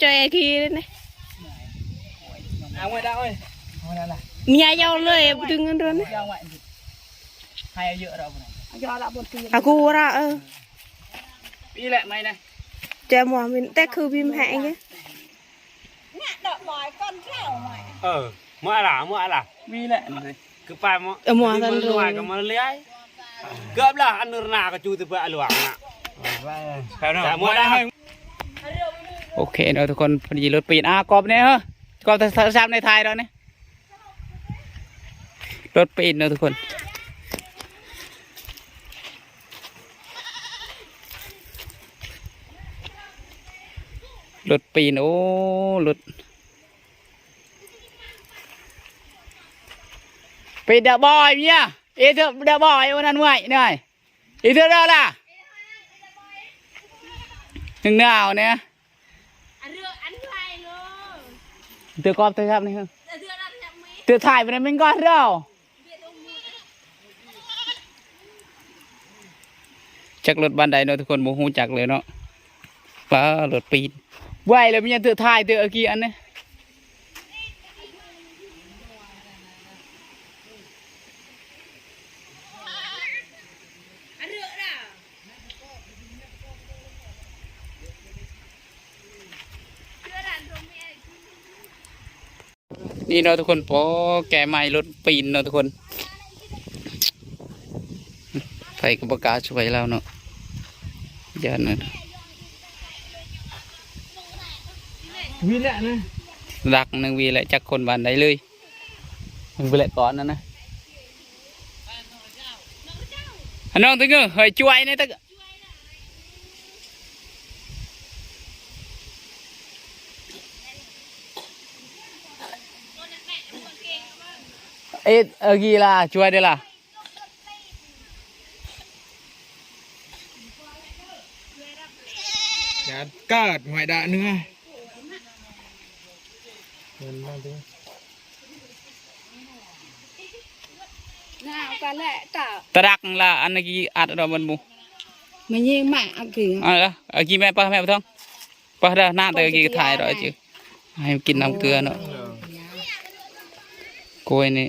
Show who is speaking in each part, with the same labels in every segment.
Speaker 1: cho em kia đây này
Speaker 2: เอาไว้ได้เอ้ยเอาไว้ได้ละ
Speaker 1: nhà giàu lời em đừng ăn rồi này
Speaker 2: ยาวไว้ให้เยอะเราเนี่ย
Speaker 3: do là bột tiền
Speaker 1: à cô ra ơ
Speaker 2: ปีแหละไม่นะ
Speaker 1: cha mò mình tết khử bim hại nhé
Speaker 3: nè đợi bòi con theo mày
Speaker 4: เออเมื่อไหร่เมื่อไหร่
Speaker 2: มีแหละเลย
Speaker 4: คือไปมั้ง
Speaker 1: ở mò
Speaker 4: มั
Speaker 1: gần
Speaker 4: นรวย
Speaker 1: rồi
Speaker 4: ก็มันเลี้ยเกือบละอันนรนา
Speaker 2: โอเคเนาะทุกคนพอดีรถปีนอะกรอบเนี่ยเหรอกรอบทราบในไทยเราเนี่ยรถปีนเนาะทุกคนรถปีนโอ้รถปีนเดอะบอยเนี่ยเอเธอเดอะบอยวันนั้นเมื่อยเหนื่อยอีเธอเด้อล่ะถึงหนาวเนี่ย
Speaker 1: à rửa ăn lại luôn
Speaker 2: เตือกรอบเตือครับนี่ครับ
Speaker 1: à rửa ăn chậm mấy
Speaker 2: เตือถ่ายไปในมันก่อนเราจักรถบันไดเนาะทุกคนโมหูจักเลยเนาะป้ารถปีนไหวเลยมันยังเตือถ่ายเตือกี่อันเนี่ นี่เนาะทุกคนพอแกใหม่รถปีนเนาะทุกคนไฟก็ประกล้าศช่วยเราเนาะอย่าเนาะ
Speaker 4: มีแหละนะ
Speaker 2: ดักหนึ่งวีแหละจักคนบ้านใดเลยหนึ่งวีแหละก่อนนะนะอันน้องตึงเออเฮ้ยช่วยนี่ตึง เอ็ดเออกีล่ะช่วยได้ล่ะ
Speaker 4: อย่าเกิดหวยด่าเนื้อเงินมาดิ
Speaker 1: nào cả lẹ cả
Speaker 2: ตะดักล่ะอันนี้กีอัดเราบนบุ
Speaker 1: mà nhìn mạ kì
Speaker 2: เอะเอากีแม่ป้าแม่ป้าท้องป้าเด้อหน้าเตอกีถ่ายเราจือให้กินน้ำเกลือเนาะกล้วยนี่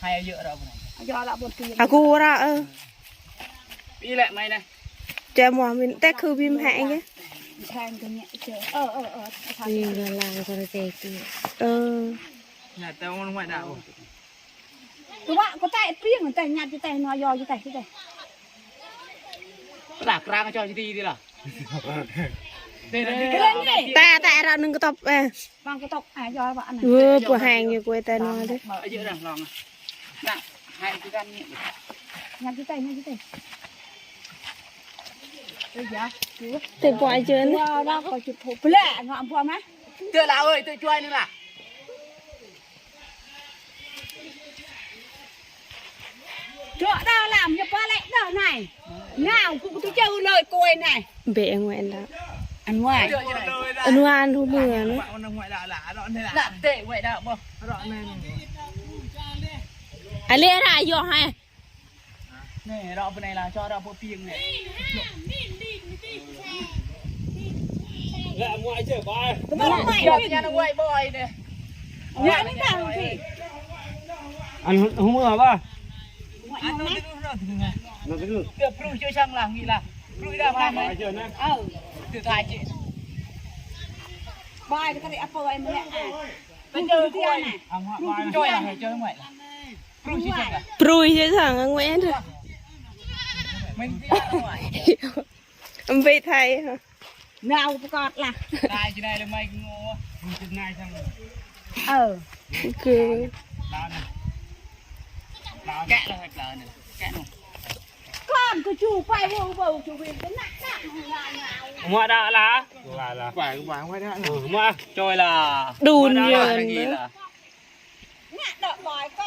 Speaker 2: ต่มินไอ้เจ้าเอาได้
Speaker 1: dựa ra luôn
Speaker 2: อะถ่ายเด้อเด้อนี่
Speaker 4: ได้ครูชื่อดาวเชิงไปเนาะ
Speaker 1: ờ plong ăn này
Speaker 2: ให้เยอะนี่นะ
Speaker 1: ăn đồn cho ta máu
Speaker 2: ตีเลยเยอะเด้อปีงอยู่
Speaker 1: cứ à rửa ra cho em kia đây này
Speaker 2: เอาไว้ได้เอ้ยเอาไว้ได้ล่ะ
Speaker 1: nhà giàu lời em đừng ăn rồi này
Speaker 2: ยาวไว้ให้เยอะเรา
Speaker 3: do là bột tiền
Speaker 1: à cô ra ơ
Speaker 2: ปีแหละไม่นะ
Speaker 1: cha mò mình tết khử bim hại nhé
Speaker 3: thang cái nhẹ chơi ờ ờ ờ thang
Speaker 1: nhìn là làm con tệ kia ờ
Speaker 2: เนี่ยแต่มันไม่ได้
Speaker 3: các bạn có tay riêng của tay nhặt cho tay nó do cho tay cho tay
Speaker 2: หลักรางก็จอยดีดีล่ะเด้อ
Speaker 3: cái lên đi
Speaker 1: ta ta ra đừng có tập à
Speaker 3: bằng cái tóc à do bạn này
Speaker 1: vừa của hàng như quê ta nói đấy
Speaker 2: เยอะนะลองนะให้ คือกันนี่
Speaker 3: nhặt cho tay nhặt cho tay Ôi dạ, cứu.
Speaker 1: thì bỏ chưa nữa
Speaker 3: Wow, đó có chụp hộp lẹ ngọn qua má
Speaker 2: เตือเราเอ้ยเตือช่วยนึงล่ะ
Speaker 3: Chỗ đâu làm cho qua lại đỡ này Nào cũng tôi chơi lời cô ấy này
Speaker 1: bệ ngoài đó
Speaker 3: Ăn ngoài
Speaker 2: เตือยังไง
Speaker 1: anh ăn thu mưa nữa
Speaker 4: มันหวยด่าหลาด อนนี่แหละ
Speaker 2: หลักเตะไว้ได้บ่
Speaker 4: ดอนนี่
Speaker 1: à lẽ ra vô hai
Speaker 2: นี่เราไปไหนล่ะชอบเราพวกเพียงเนี่ย
Speaker 4: และมวยเจ็บไป
Speaker 3: Nó là
Speaker 2: เยอะ
Speaker 3: mày
Speaker 2: ยันไว้บ่อยเนี่ย
Speaker 3: Nhớ đến nào thì
Speaker 4: อันหูมือป่ะ
Speaker 3: Ngoại
Speaker 2: อัน
Speaker 3: nhau
Speaker 2: นู้น
Speaker 3: mát
Speaker 2: นี่นู่นนู่น
Speaker 4: นั่นก็คือ
Speaker 2: เตือปลุกช่วยช่างหลังนี่ล่ะปลุกได้ไหม
Speaker 4: ไปเจอนะ
Speaker 3: Ờ
Speaker 2: เตือถ่ายจี
Speaker 3: Bài cái này apple em lẹ à
Speaker 2: ไปเจอคุยเอาหัวช่วยล่ะเจอไหมล่ะปลุกช่วยช่างล่ะ
Speaker 1: prui chứ thằng ở ngoài rồi
Speaker 2: ไม่ได้ไหว
Speaker 1: ông bị thầy hả
Speaker 3: Nào tôi cọt là
Speaker 2: ได้จีได้เลยไม่งูมันจะง่ายจัง
Speaker 3: Ờ
Speaker 1: cứ
Speaker 2: แกะเลยแกะเลยแกะหนู
Speaker 3: ก้อนก็จูไป wo wo จูเวนก็หนักหนักงานงาน
Speaker 4: mua đã lá là là
Speaker 5: ฝ่ายฝ่ายไว้ได้
Speaker 4: Ừ, mua
Speaker 2: Trôi là
Speaker 1: ดูนเ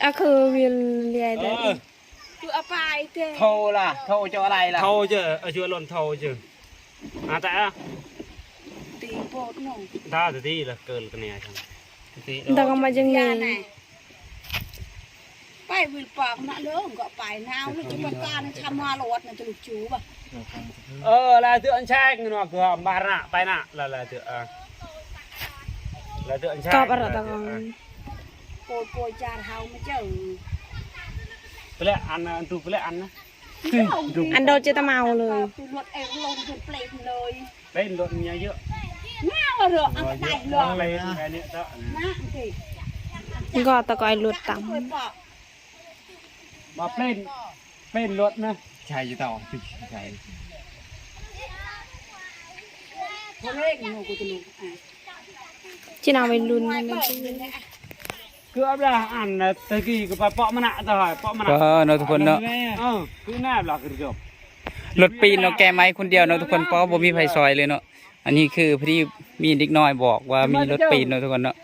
Speaker 1: ได้
Speaker 4: ờ
Speaker 3: chú ở bài thế
Speaker 2: Thô là Thô cho này là
Speaker 4: thâu chứ ở chưa luôn thâu chứ à tại á
Speaker 3: tí bột nổ
Speaker 4: ta thì đi là cờ cái này chẳng
Speaker 1: แต่ก็มาจัง
Speaker 3: ra
Speaker 1: นี้
Speaker 3: này bài vì bạc nạ lỡ không gọi bài nào lúc chúng ta nó chăm hoa lột này cho lục chú bà
Speaker 4: ờ là tựa anh trai nó cửa bà nạ bay nạ là là tựa à. là tựa anh trai
Speaker 1: กอบอะไร
Speaker 4: là
Speaker 1: ตะ
Speaker 4: tựa,
Speaker 1: กอง
Speaker 4: à.
Speaker 3: bột bột trà hào mà chờ
Speaker 4: Với lại ăn ăn tụ với lại ăn á.
Speaker 1: อันโดจะตะเมาเลย
Speaker 3: từ luật em lông từ plate lời
Speaker 4: bên luận nhiều dựa
Speaker 3: nào mà được ăn cái này
Speaker 4: Ăn
Speaker 3: được
Speaker 4: lên cái nữa đó
Speaker 3: nạ thì
Speaker 1: ก็ตะกอยหลุดต่
Speaker 3: hơi bạc
Speaker 4: mà bên bên luận nữa
Speaker 5: Chạy gì tao? Chạy.
Speaker 3: คนเล่นหนูกูจะรู้อะำ
Speaker 1: ที่นาวัยรุ่น
Speaker 3: ไม่
Speaker 1: นั่น
Speaker 3: เปิ
Speaker 1: สิ
Speaker 3: ดเลยเนี่ย
Speaker 4: cứ ấp ra ăn là tới kỳ cái bà bọ mà nạ rồi bọ mà
Speaker 2: ก็
Speaker 4: nạ
Speaker 2: เนาะทุกคนเนาะ
Speaker 4: ờ cứ nạp là cái được
Speaker 2: รถปีนเนาะแกไม้คนเดียวเนาะทุกคนเพราะว่าบ่มีไฟซอยเลยเนาะอันนี้คือพอดีมีเด็กน้อยบอกว่ามีรถปีนเนาะทุกคนเนาะ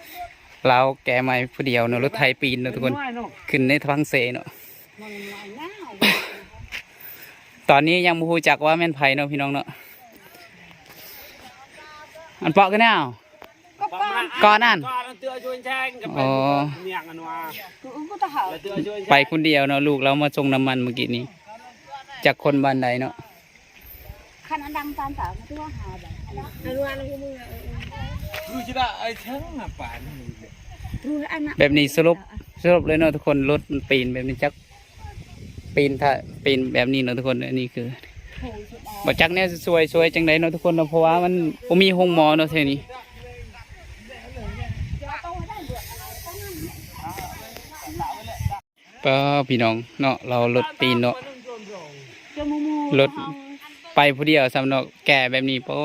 Speaker 2: เราแกไม้ผู้เดียวเนาะรถไทยปีนเนาะทุกคน
Speaker 4: Ngoài nó
Speaker 2: ขึ้นในทางเสเนาะ
Speaker 3: มันหลายหน้า
Speaker 2: ตอนนี้ยังบ่ฮู้จักว่าแม่นไผเนาะพี่น้องเนาะ อันเปาะกันแน่ว
Speaker 3: ก็ป้า
Speaker 2: Con ăn.
Speaker 4: con ăn tựa cho anh trai cái
Speaker 2: Ờ.
Speaker 4: bên miệng ăn hoa
Speaker 3: คือก็ตะเหา
Speaker 4: là tựa cho anh
Speaker 2: ไป
Speaker 4: trai
Speaker 2: คนเดียวเนาะลูกเรามาส่งน้ำมันเมื่อกี้นี้จากคนบ้านใดเนาะ
Speaker 3: คันอันดังตามสาวมันที่ว่าหาแบบ
Speaker 5: Cứ chứ đã, ai thắng là phải.
Speaker 3: รู้อันน่ะ
Speaker 2: แบบนี้สรุปสรุปเลยเนาะทุกคนรถมันปีนแบบนี้จัก ปีนถ้าปีนแบบนี้เนาะทุกคนอันนี้คือ
Speaker 3: โหสุดอะ
Speaker 2: บ่จักเนี่ยสวยสวยจังไดเนาะทุกคนเนาะเพราะว่ามันบ่มีห้องหมอเนาะเท่านี้ ป้าพี่น้องเนาะเรารถปีนเนาะ
Speaker 3: จะมูมู
Speaker 2: รถไปผู้เดียวสำเนาะแก่แบบนี้ปอ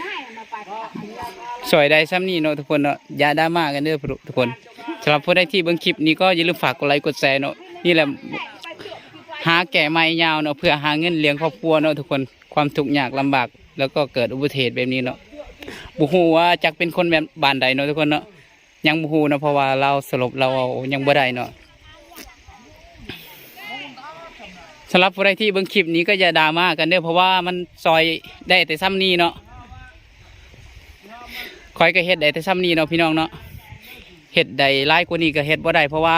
Speaker 3: ง่ายมาไปอันนี้
Speaker 2: สวยได้ซ้ำนี่เนาะทุกคนเนาะยาดามากันเด้อทุกคนสำหรับผู้ใดที่เบิ่งคลิปนี้ก็อย่าลืมฝากกดไลค์กดแชร์เนาะนี่แหละหาแก่ไม้ยาวเนาะเพื่อหาเงินเลี้ยงครอบครัวเนาะทุกคนความทุกข์ยากลำบาก แล้วก็เกิดอุบัติเหตุแบบนี้เนาะบุฮูว่าจักเป็นคนแบบบ้านใดเนาะทุกคนเนาะ ยังบุฮูนะเพราะว่าเราสรุปเราเอายังบ่ได้เนาะสำหรับผู้ใดที่เบิ่งคลิปนี้ก็อย่าดรามากกันเด้อเพราะว่ามันซอยได้แต่ซ้ำนี้เนาะคอยก็เฮ็ดได้แต่ซ้ำนี้เนาะพี่น้องเนาะเฮ็ดได้หลายกว่านี้ก็เฮ็ดบ่ได้เพราะว่า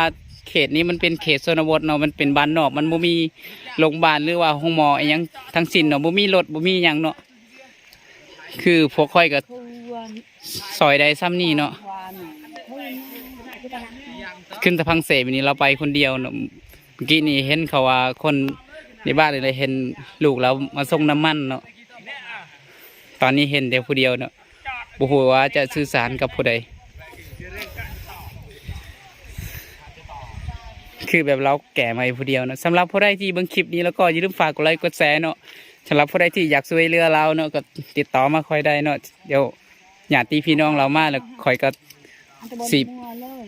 Speaker 2: เขตนี้มันเป็นเขตชนบทเนาะมันเป็นบ้านนอก มันบ่มีโรงพยาบาลหรือว่าห้องหมออหยังทั้งสิ้นเนาะบ่มีรถบ่มีหยังเนาะคือพวกค่อยก็
Speaker 3: คือวัน
Speaker 2: ซอยได้ซ้ำนี้เนาะ
Speaker 3: วันเฮ้ยคือตะลัง
Speaker 2: ขึ้นตะพังเสวันนี้เราไปคนเดียวเนาะเมื่อกี้นี่เห็นเขาว่าคนในบ้านเลยเห็นลูกเรามาส่งน้ำมันเนาะตอนนี้เห็นแต่ผู้เดียวเนาะบ่ฮู้ว่าจะสื่อสารกับผู้ใด คือแบบเราแก่มาผู้เดียวเนาะสำหรับผู้ใดที่เบิ่งคลิปนี้แล้วก็อย่าลืมฝากกดไลค์กดแชร์เนาะสำหรับผู้ใดที่อยากช่วยเหลือเราเนาะก็ติดต่อมาคอยได้เนาะเดี๋ยวญาติพี่น้องเรามาแล้วคอยก็
Speaker 3: อัน
Speaker 2: สิบ
Speaker 3: เลย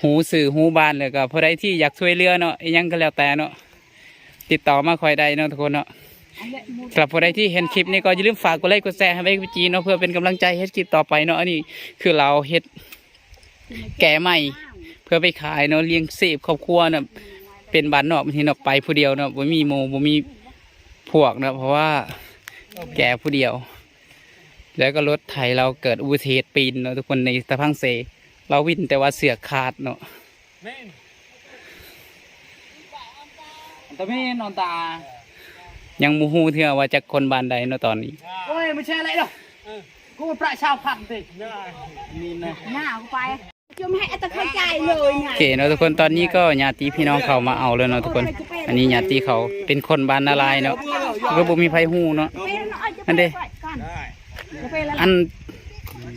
Speaker 2: หูสื่อหูบ้านเลยก็ผู้ใดที่อยากช่วยเหลือเนาะยังก็แล้วแต่เนาะติดต่อมาคอยได้เนาะทุกคนเนาะ
Speaker 3: อันเละมู
Speaker 2: สำหรับผู้ใดที่เห็นคลิปนี้ก็อย่าลืมฝากกดไลค์กดแชร์ให้ไว้กับจีเนาะเพื่อเป็นกำลังใจให้คลิปต่อไปเนาะอันนี้คือเราเฮ็ดแก่ใหม่ เพื่อไปขายเนาะเลี้ยงเสพครอบครัวเนาะเป็นบ้านนอกบางทีเนาะไปผู้เดียวเนาะบ่มีโมบ่มีพวกเนาะเพราะว่าแก่ผู้เดียว แล้วก็รถไถเราเกิดอุบัติเหตุปีนเนาะทุกคนในตะพังเส เราวิ่นแต่ว่าเสือกขาดเนาะ
Speaker 5: Tao mới non ta.
Speaker 2: ยังมูฮูเทื่อว่าจากคนบ้านใดเนาะตอนนี้
Speaker 5: Ôi, mà che lại đâu. Cô một đại sao phẳng thì.
Speaker 3: หน้ากูไปจะไม่ให้ตะเข้าใจเลยไง
Speaker 2: โอเคเนาะทุกคนตอนนี้ก็ญาติพี่น้องเขามาเอาแล้วเนาะทุกคน อันนี้ญาติเขาเป็นคนบ้านนาลายเนาะก็บ่มีไผฮู้เนาะอันเด้อัน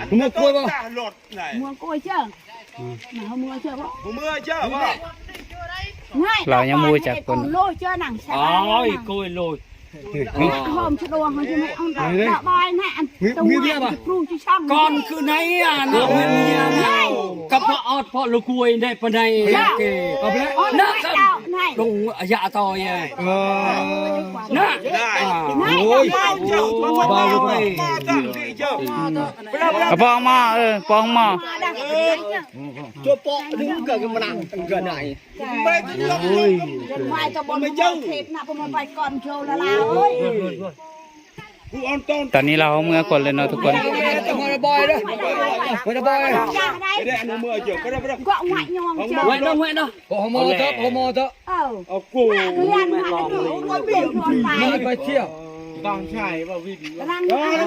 Speaker 5: มึงกลัวป่ะ
Speaker 3: เมืองกล้วยเจ้าหนาเมืองเจ้าว่า
Speaker 6: เมื่อเจ้าว่า
Speaker 3: ง่าย
Speaker 2: เรายังบ่รู้จักคน
Speaker 3: โลเจ้าหนังใช่
Speaker 6: อ๋
Speaker 3: ไห
Speaker 6: อ
Speaker 3: ม
Speaker 6: โกยโลย
Speaker 3: หอมชะดวงเขาจะไม่เอาดอกบอยนะอันตัวครูจะช่าง
Speaker 6: ก่อนคือไหนอะนะเมียนะกับพระออดพระลูกวยได้ปะในเก
Speaker 5: เอาไปแล้ว
Speaker 3: นักเจ้าไหน
Speaker 6: ลงอายะต่อยนะ
Speaker 5: เออ
Speaker 6: นะ
Speaker 3: ไหน
Speaker 5: โอ้ย
Speaker 3: เจ้า
Speaker 5: บ้าไป
Speaker 2: เอาปองหม้อเออปองหม้อ
Speaker 5: ตัวปอดึงเกิดกันมาหนังเกิ ดไหน
Speaker 3: ไม่จะบนไม่เจ้าเทปนะผมไปก่อนโชว์ละลาเอ้ย
Speaker 2: ตอนนี้เราเอาเมื่อคนเลยเนาะทุกคน
Speaker 5: จะมาบอยด้วยมาบอย
Speaker 3: จ้าได้ได้อันเมื่อเจ้าก็ได้ก็หวายยองเจ้า
Speaker 6: ไว้น้องไว้น้อง
Speaker 5: โอ้โหมอเถอะโอ้โหมอเถอะ
Speaker 3: เออเอากูเรียนมาแล้วก็เปลี่ยนคนไป
Speaker 5: ไม่ไปเที่ยว
Speaker 3: รั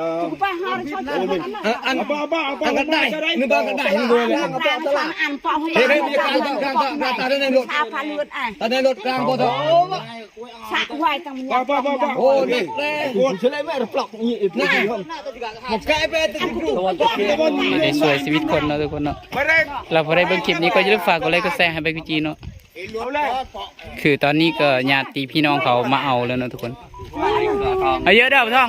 Speaker 3: งกูไปหาชอบเจ้าคนนั้น
Speaker 5: อันบ้าบ้าบ้ากันได้นึกบ้ากันได้นึกเลยเลย
Speaker 3: นางฟังอันฟองให้
Speaker 5: เฮ้ยเฮ้ยมีการตั้งกลางกลางตาในรถ
Speaker 3: ชาพาเลือดอะ
Speaker 5: ตาในรถกลางพอเถอะ
Speaker 3: สะไหวตังมันป้าป้าป้า
Speaker 5: โอ้ยเลยโอ้ยช่วยแม่ปลอกนี่อีกนี่หมกไก่ไปติดกรู
Speaker 2: ไม่ได้ช่วยชีวิตคนเนาะทุกคนเนาะเราพอได้เบิ่งคลิปนี้ก็อย่าลืมฝากกดไลค์กดแชร์ให้ไปพี่จีเนาะ คือตอนนี้ก็ญาติพี่น้องเขามาเอาแล้วเนาะทุกคนเอาเยอะเด้อท่อง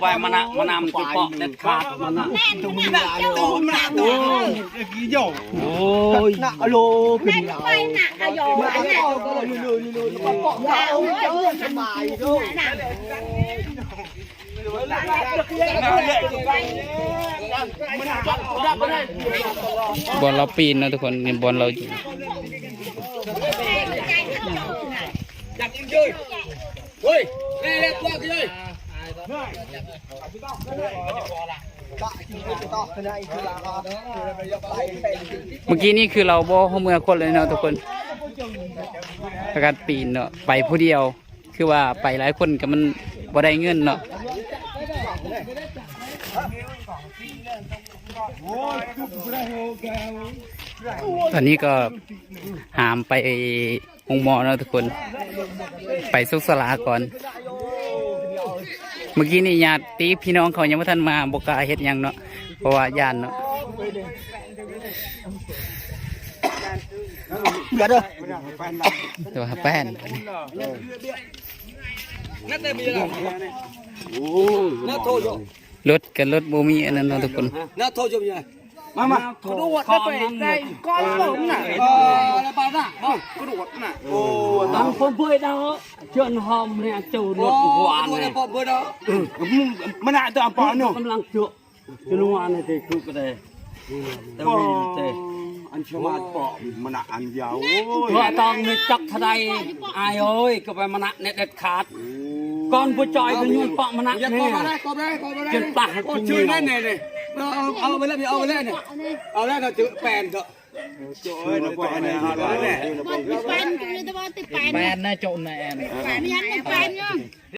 Speaker 6: ไปมานมานำที่เปาะเด็ดขาดมันนะ
Speaker 3: แม่นแม่เจ้าหนักโอ้ย
Speaker 6: โอ้ย
Speaker 3: แม่ไปหนักอะโยมอันนี้ปกเราเจ้าสบายด้วยนะ
Speaker 2: บอลเราปีนเนาะทุกคนนี่บอลเราอยู่
Speaker 5: เฮ้ยเล่เล่ตัวกันเลย
Speaker 2: เมื่อกี้นี่คือเราบ่เข้าเมือคนเลยเนาะทุกคนประกาศปีนเนาะไปผู้เดียว คือว่าไปหลายคนก็มันบ่ได้เงินเนาะตอนนี้ก็ หามไปองค์หมอเนาะทุกคน ไปสุขสลาก่อน เมื่อกี้นี่ญาติพี่น้องเขายังไม่ทันมาบกล้าเฮ็ดหยังเนาะเพราะว่าญาติเนาะตัวแป้น
Speaker 5: นั่นเลยมีอะไรน่าโทษอยู่
Speaker 2: รถกับรถบูมีอันนั้นเนาะทุกคน
Speaker 5: น่าโทษอยู่ยัง
Speaker 6: มามาดูวัดได้ไปได้ก้อนผมน่ะ
Speaker 5: เออแล้วไปน่ะอ๋อกระโดดน่ะโอ้
Speaker 6: ทำคนเพื่อดาวเชิญหอมเนี่ยจูรถหวาน
Speaker 5: เล
Speaker 6: เลยย
Speaker 5: ปอบเบอร์เนาะ
Speaker 6: มันน่ะตัวปอนเนาะกำลังจุจุลวานในที่คุกเลยแต่ไม่เตะ
Speaker 7: anh chưa mà bỏ mà nạ ăn dầu
Speaker 6: เพราะตอนนี้จักทนายอายเอ้ยก็ไปมันเน็ตเด็ดขาดก่อนผู้จอยก็ยุ่งเปาะมัน
Speaker 5: อย่า
Speaker 6: เนี่
Speaker 5: ปอบมาได้
Speaker 6: ย
Speaker 5: ปอบได้ปอบได้
Speaker 6: จนปาก
Speaker 5: โอ้ชื่อนั่นเนี่ย เนี่ยเอาเอาไปแล้วเอาไปแล้วเนี่ยเอาแล้วก็จือแปนเถอะ
Speaker 7: ơi nó bỏ này họ nói này
Speaker 3: เป็นคือตะวันติดแปน
Speaker 2: แปนน่าโจนนะแอน
Speaker 3: แปนยันเนแปนยัง